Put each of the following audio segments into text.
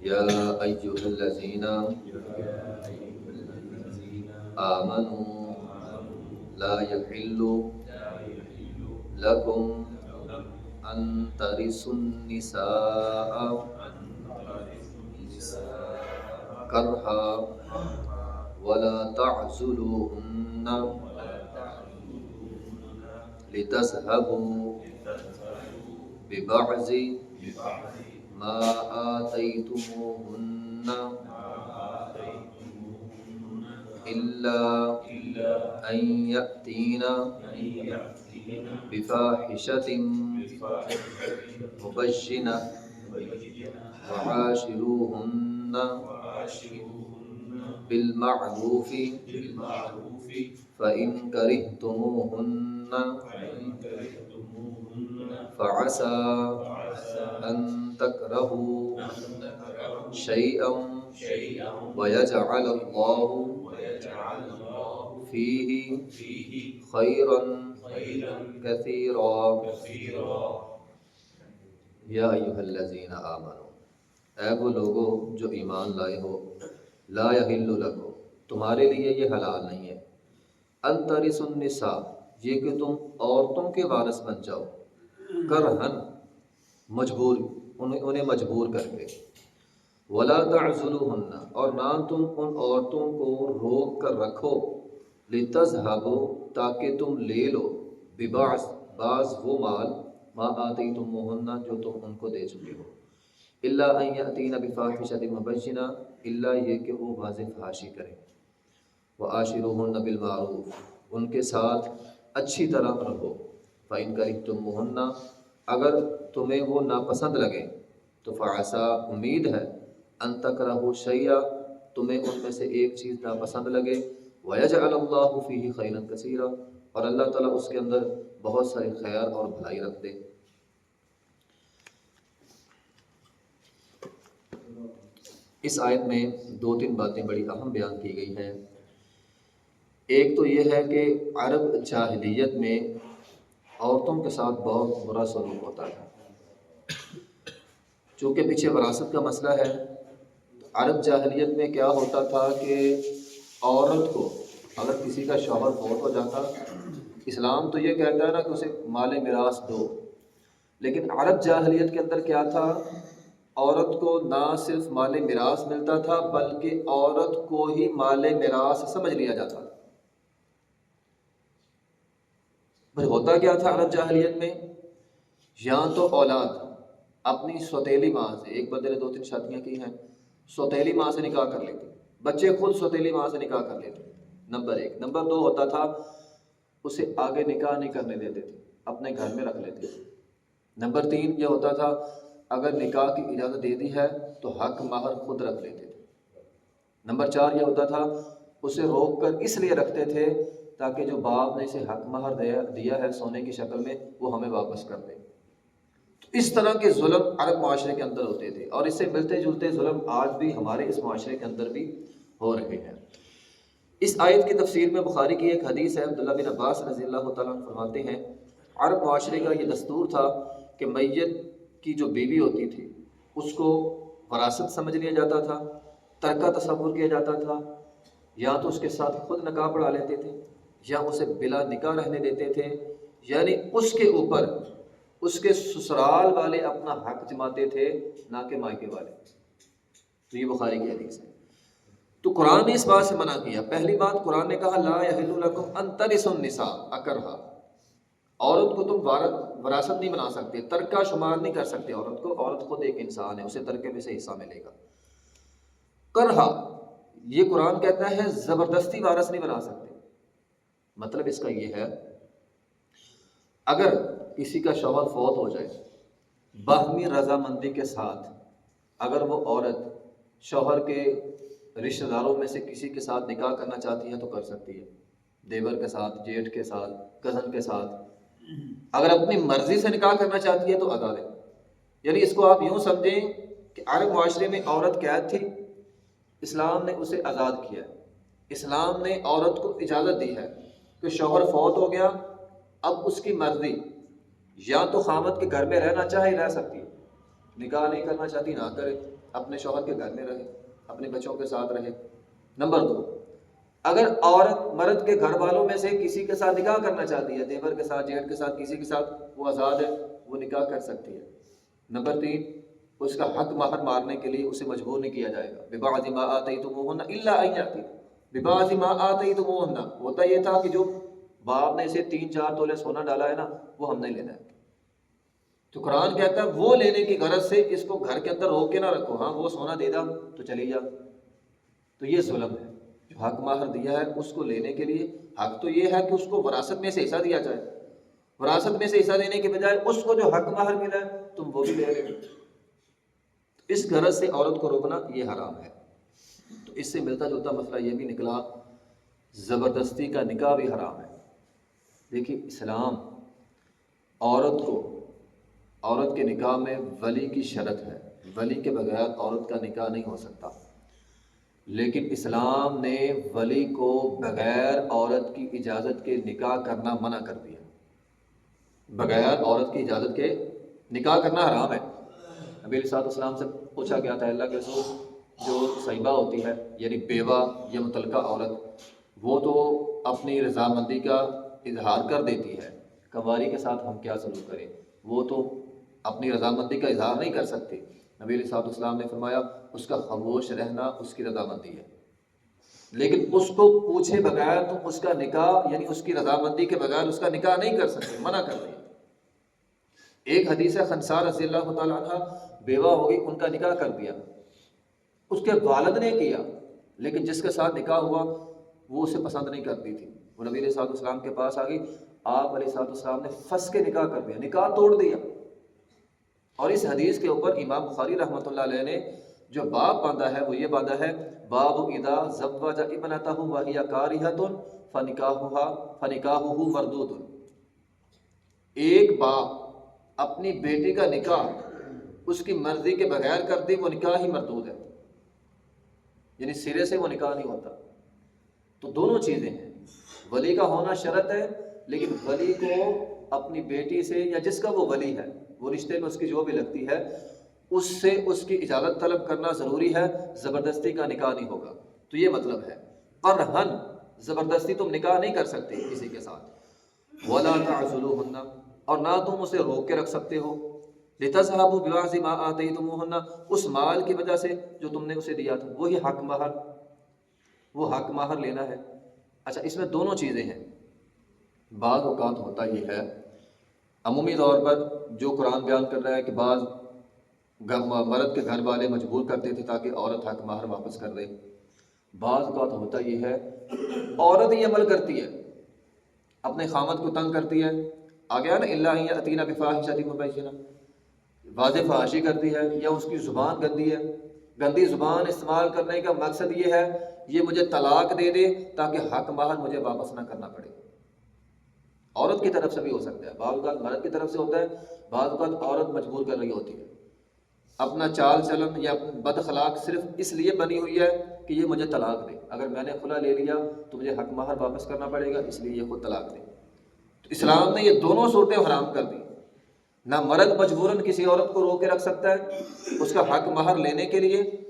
يا أيها الذين آمنوا لا يحل لكم أن ترثوا النساء كرها ولا تعزلوهن. لتذهبوا ببعض ما آتيتموهن إلا أن يأتين بفاحشة مبشنة وعاشروهن بالمعروف فإن كرهتموهن فعسى أن تكرهوا شيئا ويجعل الله فيه خيرا كثيرا یا ایوہ الذین آمنو اے وہ لوگو جو ایمان لائے ہو، لا یحل لکو تمہارے لیے یہ حلال نہیں ہے۔ انترس النساء، یہ کہ تم عورتوں کے وارث بن جاؤ۔ کرہن، مجبور، انہیں مجبور کر کے۔ ولا تعزلوہن اور نہ تم ان عورتوں کو روک کر رکھو۔ لتذہبو تاکہ تم لے لو۔ ببعض بعض وہ مال، ما آتی تم موہنہ جو تم ان کو دے چکے ہو۔ اللہ ان یأتین بفاحشۃ مبینہ اللہ یہ کہ وہ واضح فحاشی کریں۔ وعاشروہن بالمعروف، ان کے ساتھ اچھی طرح رہو۔ فَإِن كَرِهْتُمُوهُنَّ اگر تمہیں وہ ناپسند لگے، تو فعسا امید ہے ان تکرہو شیئا تمہیں ان میں سے ایک چیز ناپسند لگے۔ وَيَجْعَلَ اللَّهُ فِيهِ خَيْرًا كَثِيرًا، اور اللہ تعالیٰ اس کے اندر بہت سارے خیر اور بھلائی رکھ دے۔ اس آیت میں دو تین باتیں بڑی اہم بیان کی گئی ہیں۔ ایک تو یہ ہے کہ عرب جاہلیت میں عورتوں کے ساتھ بہت برا سلوک ہوتا ہے چونکہ پیچھے وراثت کا مسئلہ ہے، عرب جاہلیت میں کیا ہوتا تھا کہ عورت کو اگر کسی کا شوہر فوت ہو جاتا، اسلام تو یہ کہتا ہے نا کہ اسے مال میراث دو۔ لیکن عرب جاہلیت کے اندر کیا تھا؟ عورت کو نہ صرف مال میراث ملتا تھا، بلکہ عورت کو ہی مال میراث سمجھ لیا جاتا۔ تھا بھائی ہوتا کیا تھا عرب جاہلیت میں؟ یا تو اولاد اپنی سوتیلی ماں سے، ایک بندے نے دو تین شادیاں کی ہیں، سوتیلی ماں سے نکاح کر لیتے۔ بچے خود سوتیلی ماں سے نکاح کر لیتے۔ نمبر ایک۔ نمبر دو ہوتا تھا، اسے آگے نکاح نہیں کرنے دیتے تھے، اپنے گھر میں رکھ لیتے تھے۔ نمبر تین یہ ہوتا تھا، اگر نکاح کی اجازت دے دی ہے تو حق مہر خود رکھ لیتے تھے۔ نمبر چار یہ ہوتا تھا، اسے روک کر اس لیے رکھتے تھے تاکہ جو باپ نے اسے حق مہر دیا ہے سونے کی شکل میں، وہ ہمیں واپس کر دے۔ اس طرح کے ظلم عرب معاشرے کے اندر ہوتے تھے اور اس سے ملتے جلتے ظلم آج بھی ہمارے اس معاشرے کے اندر بھی ہو رہے ہیں۔ اس آیت کی تفسیر میں بخاری کی ایک حدیث ہے، عبداللہ بن عباس رضی اللہ تعالیٰ فرماتے ہیں، عرب معاشرے کا یہ دستور تھا کہ میت کی جو بیوی ہوتی تھی، اس کو وراثت سمجھ لیا جاتا تھا، ترکہ تصور کیا جاتا تھا، یا تو اس کے ساتھ خود نکاح پڑھا لیتے تھے یا اسے بلا نکاح رہنے دیتے تھے یعنی اس کے اوپر، اس کے سسرال والے اپنا حق جماتے تھے، نہ کہ مائکے والے۔ تو یہ بخاری کی حدیث ہے۔ تو قرآن نے اس بات سے منع کیا۔ پہلی بات، قرآن نے کہا، لا لکم ان النساء، اکرہا۔ عورت کو تم وراثت نہیں بنا سکتے، ترکہ شمار نہیں کر سکتے۔ عورت کو، عورت خود ایک انسان ہے، اسے ترکے میں سے حصہ ملے گا۔ کرہا، یہ قرآن کہتا ہے، زبردستی وارث نہیں بنا سکتے۔ مطلب اس کا یہ ہے، اگر کسی کا شوہر فوت ہو جائے، باہمی رضامندی کے ساتھ اگر وہ عورت شوہر کے رشتہ داروں میں سے کسی کے ساتھ نکاح کرنا چاہتی ہے تو کر سکتی ہے۔ دیور کے ساتھ، جیٹھ کے ساتھ، کزن کے ساتھ۔ اگر اپنی مرضی سے نکاح کرنا چاہتی ہے تو ادا ہے یعنی اس کو آپ یوں سمجھیں کہ عرب معاشرے میں عورت قید تھی، اسلام نے اسے آزاد کیا۔ اسلام نے عورت کو اجازت دی ہے۔ کہ شوہر فوت ہو گیا، اب اس کی مرضی، یا تو خامد کے گھر میں رہنا چاہے، رہ سکتی ہے۔ نکاح نہیں کرنا چاہتی، نہ کرے۔ اپنے شوہر کے گھر میں رہے، اپنے بچوں کے ساتھ رہے۔ نمبر دو، اگر عورت مرد کے گھر والوں میں سے کسی کے ساتھ نکاح کرنا چاہتی ہے، دیور کے ساتھ جیٹ کے ساتھ، کسی کے ساتھ، وہ آزاد ہے، وہ نکاح کر سکتی ہے۔ نمبر تین، اس کا حق مہر مارنے کے لیے اسے مجبور نہیں کیا جائے گا۔ بے بباض ما آتے تو وہ ہونا اللہ آتی بباض ما آتے تو وہ ہونا ہوتا یہ تھا کہ جو باپ نے اسے تین چار تولے سونا ڈالا ہے نا، وہ ہم نہیں لینا ہے تو قرآن کہتا ہے، وہ لینے کی غرض سے اس کو گھر کے اندر روک کے نہ رکھو۔ ہاں وہ سونا دے دا تو چلی جا۔ تو یہ ظلم ہے۔ جو حق ماہر دیا ہے، اس کو لینے کے لیے، حق تو یہ ہے کہ اس کو وراثت میں سے حصہ دیا جائے۔ وراثت میں سے حصہ دینے کے بجائے اس کو جو حق ماہر ملا ہے، تم وہ بھی لے لے اس غرض سے عورت کو روکنا یہ حرام ہے۔ تو اس سے ملتا جلتا مسئلہ یہ بھی نکلا، زبردستی کا نکاح بھی حرام ہے۔ دیکھیے، اسلام عورت کو، عورت کے نکاح میں ولی کی شرط ہے۔ ولی کے بغیر عورت کا نکاح نہیں ہو سکتا۔ لیکن اسلام نے ولی کو بغیر عورت کی اجازت کے نکاح کرنا منع کر دیا۔ بغیر عورت کی اجازت کے نکاح کرنا حرام ہے۔ نبی صاحب اسلام سے پوچھا گیا تھا، اللہ کے رسول جو صحیبہ ہوتی ہے یعنی بیوہ یا متعلقہ عورت، وہ تو اپنی رضامندی کا اظہار کر دیتی ہے۔ کنواری کے ساتھ ہم کیا سلوک کریں؟ وہ تو اپنی رضامندی کا اظہار نہیں کر سکتی نبی علیہ صاحب السلام نے فرمایا، اس کا خاموش رہنا اس کی رضامندی ہے۔ لیکن اس کو پوچھے بغیر تو اس کا نکاح یعنی اس کی رضامندی کے بغیر اس کا نکاح نہیں کر سکتے، منع کر دیا ایک حدیث ہے، خنسار رضی اللہ تعالیٰ عنہ، بیوہ ہوگی، ان کا نکاح کر دیا۔ اس کے والد نے کیا، لیکن جس کے ساتھ نکاح ہوا، وہ اسے پسند نہیں کرتی تھی۔ وہ نبی علیہ صاحب السلام کے پاس آ گئی۔ آپ علیہ صاحب السلام نے پھنس کے نکاح کر دیا، نکاح توڑ دیا۔ اور اس حدیث کے اوپر امام بخاری رحمۃ اللہ علیہ نے جو باب باندھا ہے، وہ یہ باندھا ہے، باب ادا زبوجا ابنتا ہوں واحیہ کاریحت فنکاہ فنکاہ مردود ایک باپ اپنی بیٹی کا نکاح اس کی مرضی کے بغیر کر دے، وہ نکاح ہی مردود ہے۔ یعنی سرے سے وہ نکاح نہیں ہوتا۔ تو دونوں چیزیں ہیں۔ ولی کا ہونا شرط ہے، لیکن ولی کو اپنی بیٹی سے یا جس کا وہ ولی ہے، وہ رشتے میں اس کی جو بھی لگتی ہے، اس سے اس کی اجازت طلب کرنا ضروری ہے۔ زبردستی کا نکاح نہیں ہوگا۔ تو یہ مطلب ہے۔ پر ہن زبردستی تم نکاح نہیں کر سکتے کسی کے ساتھ۔ ولا تعزلوهن اور نہ تم اسے روک کے رکھ سکتے ہو۔ لتذهبوا ببعض ما آتيتموهن، اس مال کی وجہ سے جو تم نے اسے دیا تھا، وہی حق مہر، وہ حق مہر لینا ہے۔ اچھا اس میں دونوں چیزیں ہیں۔ بعض اوقات ہوتا یہ ہے، عمومی طور پر جو قرآن بیان کر رہا ہے کہ بعض مرد کے گھر والے مجبور کرتے تھے تاکہ عورت حق مہر واپس کر دے۔ بعض اوقات ہوتا یہ ہے، عورت ہی عمل کرتی ہے، اپنے خامت کو تنگ کرتی ہے آ گیا نا اللہ عطینہ بفاحشتی مبینہ واضح فحاشی کرتی ہے یا اس کی زبان گندی ہے؟ گندی زبان استعمال کرنے کا مقصد یہ ہے، یہ مجھے طلاق دے دے تاکہ حق مہر مجھے واپس نہ کرنا پڑے۔ عورت کی طرف سے بھی ہو سکتا ہے۔ بعض اوقات مرد کی طرف سے ہوتا ہے، بعض اوقات عورت مجبور کر رہی ہوتی ہے۔ اپنا چال چلن یا بد اخلاق صرف اس لیے بنی ہوئی ہے کہ یہ مجھے طلاق دے۔ اگر میں نے خلا لے لیا تو مجھے حق مہر واپس کرنا پڑے گا، اس لیے یہ خود طلاق دے۔ تو اسلام نے یہ دونوں صورتیں حرام کر دی نہ مرد مجبوراً کسی عورت کو رو کے رکھ سکتا ہے، اس کا حق مہر لینے کے لیے،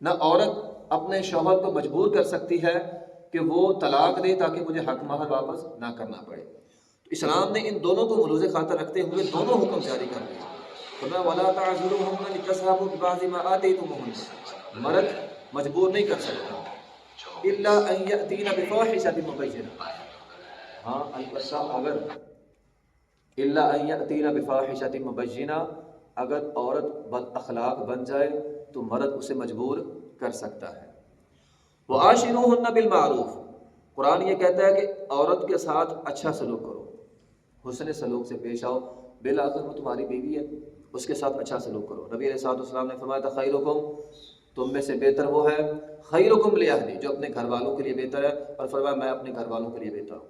نہ عورت اپنے شوہر کو مجبور کر سکتی ہے کہ وہ طلاق دے تاکہ مجھے حق مہر واپس نہ کرنا پڑے۔ اسلام نے ان دونوں کو ملوز خاطر رکھتے ہوئے دونوں حکم جاری کر دیا۔ فرمایا ولا تعذروهن مرد مجبور نہیں کر سکتا۔ الا ان ياتين بفاحشه مبينه ہاں البتہ اگر الا ان ياتين بفاحشه مبينه اگر عورت بد اخلاق بن جائے تو مرد اسے مجبور کر سکتا ہے۔ وعاشروهن بالمعروف۔ قرآن یہ کہتا ہے کہ عورت کے ساتھ اچھا سلوک کرو۔ حسن سلوک سے پیش آؤ۔ بالآخر وہ تمہاری بیوی ہے، اس کے ساتھ اچھا سلوک کرو۔ نبی علیہ صاحب السلام نے فرمایا تھا خیر تم میں سے بہتر وہ ہے۔ خیر حکم لیا جو اپنے گھر والوں کے لیے بہتر ہے۔ اور فرمایا، میں اپنے گھر والوں کے لیے بہتر ہوں۔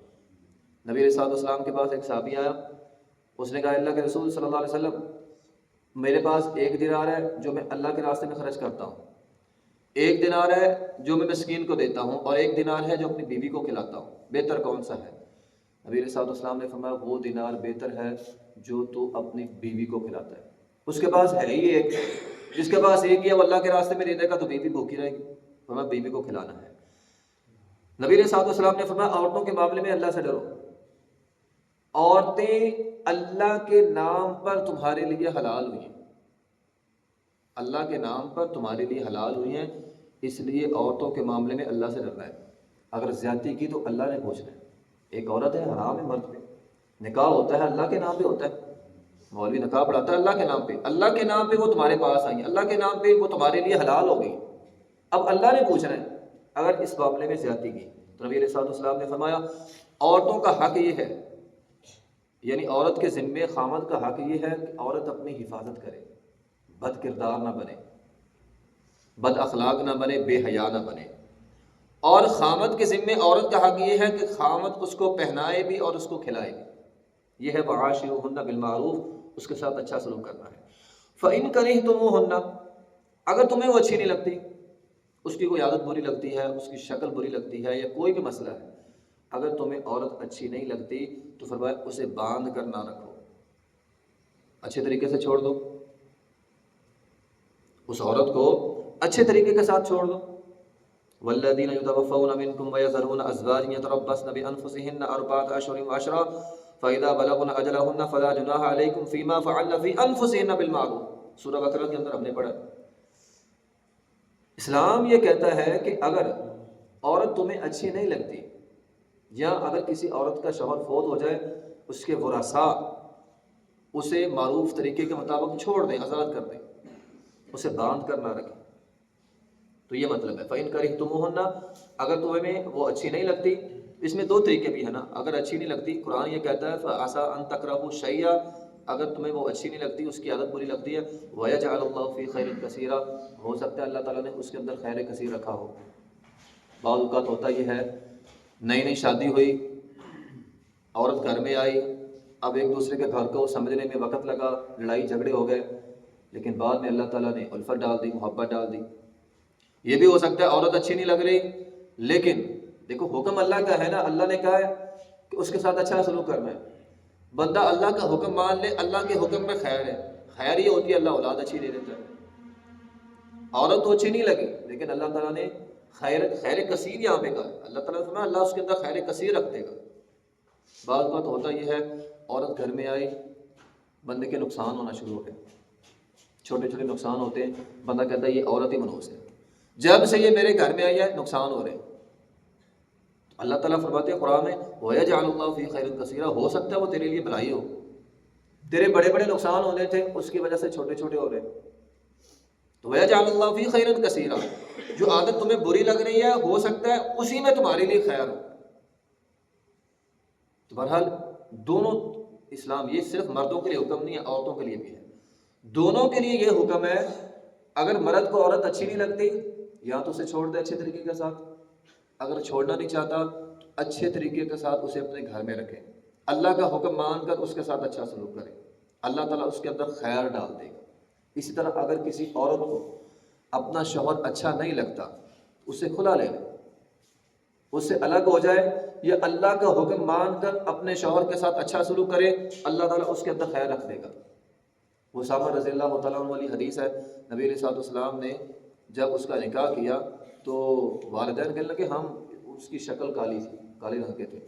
نبی علیہ صاحب السلام کے پاس ایک صحابی آیا۔ اس نے کہا، اللہ کے رسول صلی اللہ علیہ وسلم، میرے پاس ایک دن آ رہا ہے جو میں اللہ کے راستے میں خرچ کرتا ہوں۔ ایک دن آ رہا ہے جو میں مسکین کو دیتا ہوں اور ایک دن آ رہا ہے جو اپنی بیوی کو کھلاتا ہوں۔ بہتر کون سا ہے؟ نبی صاحب السلام نے فرمایا، وہ دینار بہتر ہے جو تو اپنی بیوی کو کھلاتا ہے۔ اس کے پاس ہے ہی ایک۔ جس کے پاس ایک ہی ہے، وہ اللہ کے راستے میں دے دے گا تو بیوی بھوکی رہے گی۔ فرمایا، بیوی کو کھلانا ہے۔ نبی علیہ صاحب السلام نے فرمایا، عورتوں کے معاملے میں اللہ سے ڈرو۔ عورتیں اللہ کے نام پر تمہارے لیے حلال ہوئی ہیں۔ اللہ کے نام پر تمہارے لیے حلال ہوئی ہیں، اس لیے عورتوں کے معاملے میں اللہ سے ڈرنا ہے۔ اگر زیادتی کی تو اللہ نے پوچھنا ہے۔ ایک عورت ہے، حرام ہے، مرد پہ نکاح ہوتا ہے، اللہ کے نام پہ ہوتا ہے۔ مولوی نکاح پڑھاتا ہے، اللہ کے نام پہ۔ اللہ کے نام پہ وہ تمہارے پاس آئی ہیں۔ اللہ کے نام پہ وہ تمہارے لیے حلال ہو گئی۔ اب اللہ نے پوچھنا ہے، اگر اس معاملے میں زیادتی کی۔ تو نبی علیہ السلام نے فرمایا، عورتوں کا حق یہ ہے یعنی عورت کے ذمے خامد کا حق یہ ہے کہ عورت اپنی حفاظت کرے، بد کردار نہ بنے، بد اخلاق نہ بنے، بے حیا نہ بنے۔ اور خامد کے ذمے عورت کا حق یہ ہے کہ خامد اس کو پہنائے بھی اور اس کو کھلائے بھی۔ یہ ہے معاشی ہننا بالمعروف، اس کے ساتھ اچھا سلوک کرنا ہے۔ فعن کریں تم وہ ہننا اگر تمہیں وہ اچھی نہیں لگتی، اس کی کوئی عادت بری لگتی ہے، اس کی شکل بری لگتی ہے یا کوئی بھی مسئلہ ہے اگر تمہیں عورت اچھی نہیں لگتی تو فرمایا اسے باندھ کر نہ رکھو۔ اچھے طریقے سے چھوڑ دو۔ اس عورت کو اچھے طریقے کے ساتھ چھوڑ دو۔ والذین یتوفون منکم ویذرون ازواج یتربصن بانفسهن اربعۃ اشہر وعشرا فاذا بلغن اجلهن فلا جناح علیکم فیما فعلن فی انفسهن بالمعروف۔ سورہ بقرہ کے اندر ہم نے پڑھا۔ اسلام یہ کہتا ہے کہ اگر عورت تمہیں اچھی نہیں لگتی یا اگر کسی عورت کا شوہر فوت ہو جائے، اس کے ورثاء اسے معروف طریقے کے مطابق چھوڑ دیں، آزاد کر دیں، اسے باندھ کر نہ رکھیں۔ تو یہ مطلب ہے۔ فعین کریں تم ہونا اگر تمہیں وہ اچھی نہیں لگتی، اس میں دو طریقے بھی ہیں نا۔ اگر اچھی نہیں لگتی، قرآن یہ کہتا ہے آسا ان تکرہ شیا اگر تمہیں وہ اچھی نہیں لگتی، اس کی عادت بری لگتی ہے۔ ویا جعل اللہ فی خیر کثیرہ ہو سکتا ہے اللہ تعالیٰ نے اس کے اندر خیر کثیر رکھا ہو۔ بعض اوقات ہوتا یہ ہے نئی نئی شادی ہوئی، عورت گھر میں آئی، اب ایک دوسرے کے گھر کو سمجھنے میں وقت لگا، لڑائی جھگڑے ہو گئے، لیکن بعد میں اللہ تعالیٰ نے الفت ڈال دی، محبت ڈال دی۔ یہ بھی ہو سکتا ہے عورت اچھی نہیں لگ رہی، لیکن دیکھو حکم اللہ کا ہے نا، اللہ نے کہا ہے کہ اس کے ساتھ اچھا سلوک کرنا ہے۔ بندہ اللہ کا حکم مان لے، اللہ کے حکم میں خیر ہے۔ خیر یہ ہوتی ہے، اللہ اولاد اچھی دے دیتا۔ ہے عورت تو اچھی نہیں لگی، لیکن اللہ تعالیٰ نے خیر خیر کثیر یہاں پہ کہا اللہ تعالیٰ نے اللہ اس کے اندر خیر کثیر رکھ دے گا۔ بعض بات ہوتا یہ ہے، عورت گھر میں آئی، بندے کے نقصان ہونا شروع ہو گئے۔ چھوٹے چھوٹے نقصان ہوتے ہیں، بندہ کہتا ہے، یہ عورت ہی منوس ہے۔ جب سے یہ میرے گھر میں آئی ہے، نقصان ہو رہے ہیں۔ اللہ تعالیٰ فرماتے قرآن میں ہویا جان اللہ فی خیر کثیرہ ہو سکتا ہے وہ تیرے لیے بھلائی ہو۔ تیرے بڑے بڑے نقصان ہونے تھے، اس کی وجہ سے چھوٹے چھوٹے ہو رہے تو وہ جان اللہ فی خیر کثیرہ جو عادت تمہیں بری لگ رہی ہے، ہو سکتا ہے، اسی میں تمہارے لیے خیر ہو۔ تو بہرحال، دونوں اسلام یہ صرف مردوں کے لیے حکم نہیں ہے، عورتوں کے لیے بھی ہے۔ دونوں کے لیے یہ حکم ہے، اگر مرد کو عورت اچھی نہیں لگتی، یا تو اسے چھوڑ دے اچھے طریقے کے ساتھ۔ اگر چھوڑنا نہیں چاہتا تو اچھے طریقے کے ساتھ اسے اپنے گھر میں رکھے۔ اللہ کا حکم مان کر اس کے ساتھ اچھا سلوک کرے۔ اللہ تعالیٰ اس کے اندر خیر ڈال دے گا۔ اسی طرح اگر کسی عورت کو اپنا شوہر اچھا نہیں لگتا، اسے کھلا لے لے۔ اس سے الگ ہو جائے یا اللہ کا حکم مان کر اپنے شوہر کے ساتھ اچھا سلوک کرے، اللہ تعالیٰ اس کے اندر خیر رکھ دے گا۔ وہ سامر رضی اللہ تعالیٰ والی حدیث ہے، نبی علیہ صاحب السلام نے جب اس کا نکاح کیا تو والدین کہنے لگے، ہم اس کی شکل کالی تھی، کالے رنگ کے تھے۔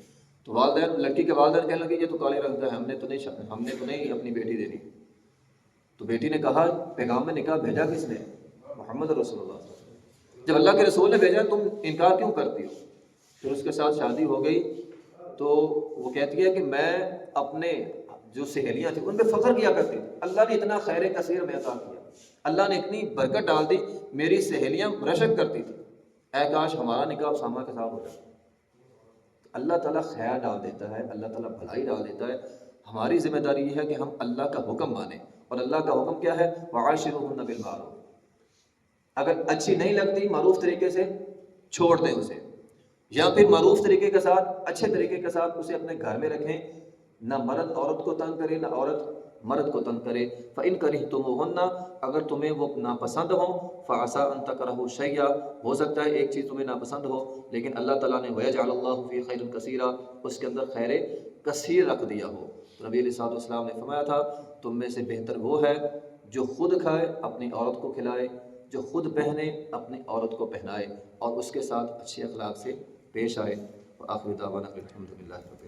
تو والدین، لڑکی کے والدین کہنے لگے، یہ تو کالے رنگ کا ہے، ہم نے تو نہیں ہم نے تو نہیں اپنی بیٹی دینی تو بیٹی نے کہا، پیغام میں نکاح بھیجا کس نے؟ محمد رسول اللہ جب اللہ کے رسول نے بھیجا، تم انکار کیوں کرتی ہو؟ پھر اس کے ساتھ شادی ہو گئی، تو وہ کہتی ہے کہ میں اپنے جو سہیلیاں تھیں، ان پہ فخر کیا کرتی اللہ نے اتنا خیر کثیر میں عطا کیا۔ اللہ نے اتنی برکت ڈال دی، میری سہیلیاں رشک کرتی تھی اے کاش ہمارا نکاح ساما کے ساتھ ہو جائے اللہ تعالیٰ خیر ڈال دیتا ہے، اللہ تعالیٰ بھلائی ڈال دیتا ہے۔ ہماری ذمہ داری یہ ہے کہ ہم اللہ کا حکم مانیں۔ اور اللہ کا حکم کیا ہے؟ معاشر بالمعروف۔ اگر اچھی نہیں لگتی معروف طریقے سے، چھوڑ دیں اسے۔ یا پھر معروف طریقے کے ساتھ، اچھے طریقے کے ساتھ اسے اپنے گھر میں رکھیں۔ نہ مرد عورت کو تنگ کرے، نہ عورت مرد کو تنگ کرے۔ فعن کری تم اگر تمہیں وہ ناپسند ہو فاسا ان تک شیا ہو سکتا ہے ایک چیز تمہیں ناپسند ہو، لیکن اللہ تعالیٰ نے ویج اللہ فی خیر کثیرہ اس کے اندر خیر کثیر رکھ دیا ہو۔ نبی علیہ صاحب السلام نے فرمایا تھا، تم میں سے بہتر وہ ہے جو خود کھائے، اپنی عورت کو کھلائے۔ جو خود پہنے، اپنی عورت کو پہنائے اور اس کے ساتھ اچھے اخلاق سے پیش آئے۔ آخر دعوانا الحمد للہ رب